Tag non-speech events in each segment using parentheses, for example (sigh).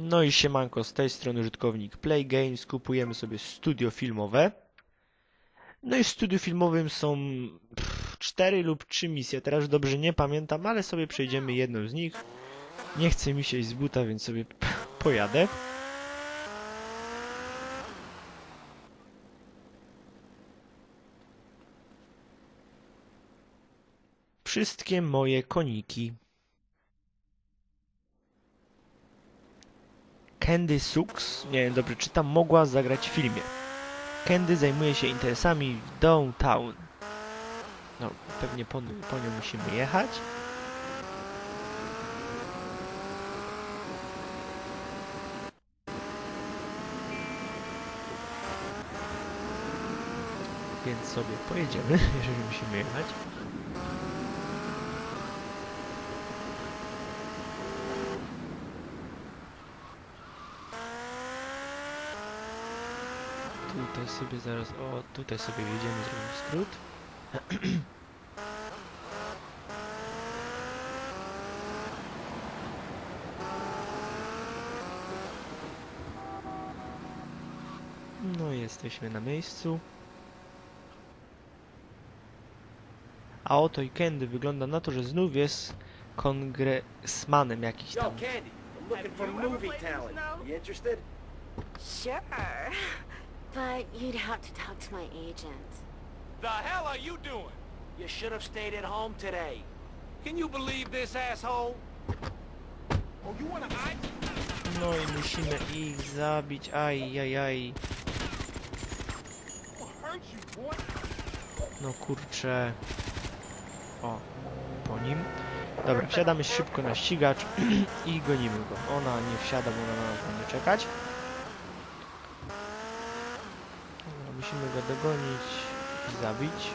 No i siemanko, z tej strony użytkownik Play Games, kupujemy sobie studio filmowe. No i w studiu filmowym są pff, cztery lub trzy misje, teraz dobrze nie pamiętam, ale sobie przejdziemy jedną z nich. Nie chce mi się iść z buta, więc sobie pojadę. Wszystkie moje koniki. Candy Sux, nie wiem dobrze czytam, mogła zagrać w filmie. Candy zajmuje się interesami w downtown. No, pewnie po, po nią musimy jechać. Więc sobie pojedziemy, (laughs) jeżeli musimy jechać. Tutaj sobie zaraz, o tutaj sobie wjedziemy, zrobimy skrót. No i jesteśmy na miejscu. A oto i Candy wygląda na to, że znów jest kongresmanem jakiś Yo, tam. Candy, I'm looking for movie talent. You interested? Sure. But you'd have to talk to my agent. The hell are you doing? You should have stayed at home today. Can you believe this asshole? Oh, you wanna hide? No i musimy ich zabić. Aj, aj, aj. No kurczę. O, po nim. Dobra, wsiadamy szybko na ścigacz (clears throat) i gonimy go. Ona nie wsiada, bo ona ma na nie czekać. Dobra, musimy go dogonić i zabić.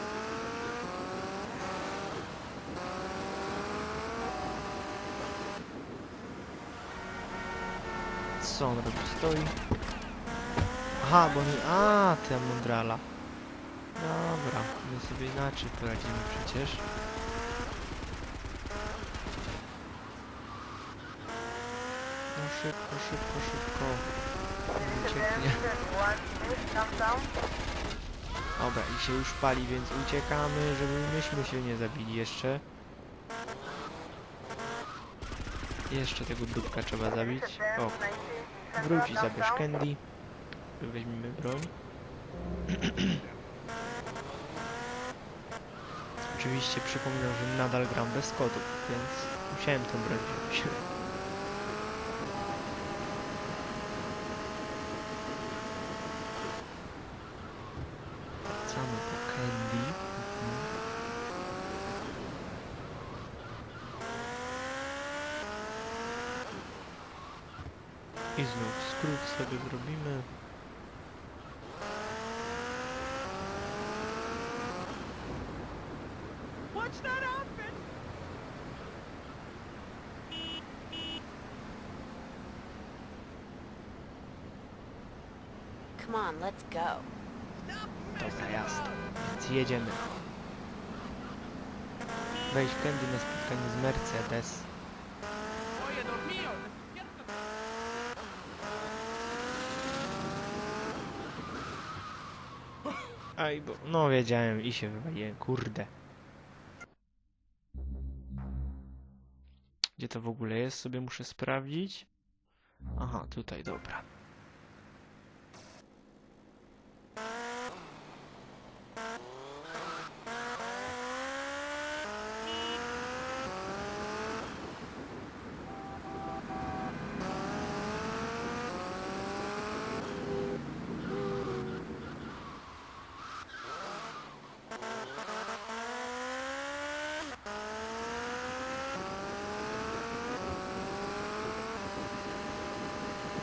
Co on robi? Stoi. Aha, bo nie... A, ta mądrala. Dobra, my sobie inaczej poradzimy przecież. No szybko, szybko, szybko. Nie Dobra, i się już pali, więc uciekamy, żeby myśmy się nie zabili jeszcze. Jeszcze tego dupka trzeba zabić. O, wróć i zabierz candy. Weźmiemy broń. (clears throat) Oczywiście przypominam, że nadal gram bez kodów, więc musiałem tę broń wziąć. Wracamy po candy. Mhm. I znów skrót sobie zrobimy. What's that? Come on, let's go. Dobra, jasne. Więc jedziemy. Wejdź w Candy na spotkanie z Mercedes. Aj, bo... No wiedziałem i się wywaliłem, kurde. Gdzie to w ogóle jest? Sobie muszę sprawdzić. Aha, tutaj, dobra.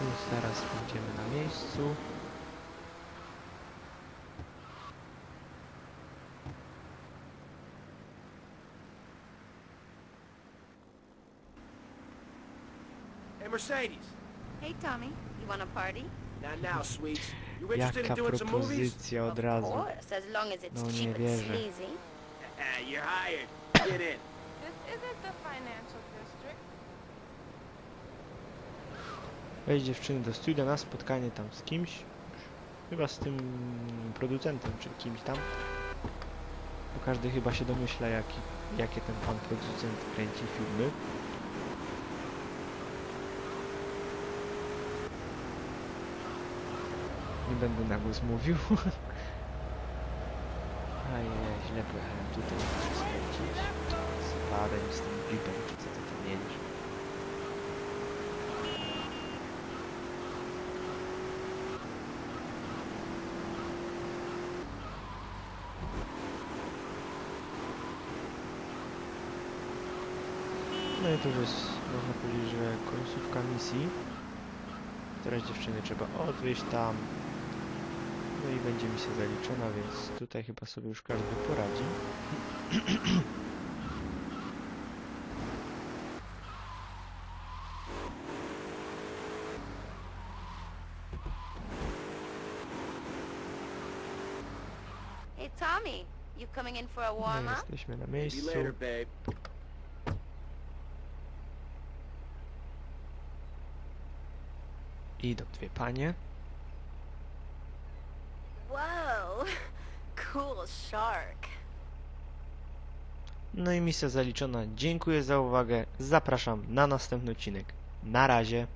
Już zaraz będziemy na miejscu. Hey, Mercedes. Hey, Tommy. You want a party? Not now, sweets. You interested in doing some movies? of razu. course, as long as it's No, cheap and sleazy. (laughs) You're hired. Get in. This isn't the financial district. Wejdź dziewczyny do studia na spotkanie tam z kimś. Chyba z tym producentem, czy kimś tam. Bo każdy chyba się domyśla, jaki, jakie ten pan producent kręci filmy. Nie będę na głos mówił. (laughs) Ajajaj, źle pojechałem tutaj. Spadaj z tym jeepem, czy co ty tam jedziesz. No i to już jest, można powiedzieć, że końcówka misji. Teraz dziewczyny trzeba odwieźć tam. No i będzie misja zaliczona, więc tutaj chyba sobie już każdy poradzi. Hey, Tommy, you coming in for a No, warm-up? jesteśmy na miejscu. Idą dwie panie. Whoa, cool shark. No i misja zaliczona. Dziękuję za uwagę. Zapraszam na następny odcinek. Na razie.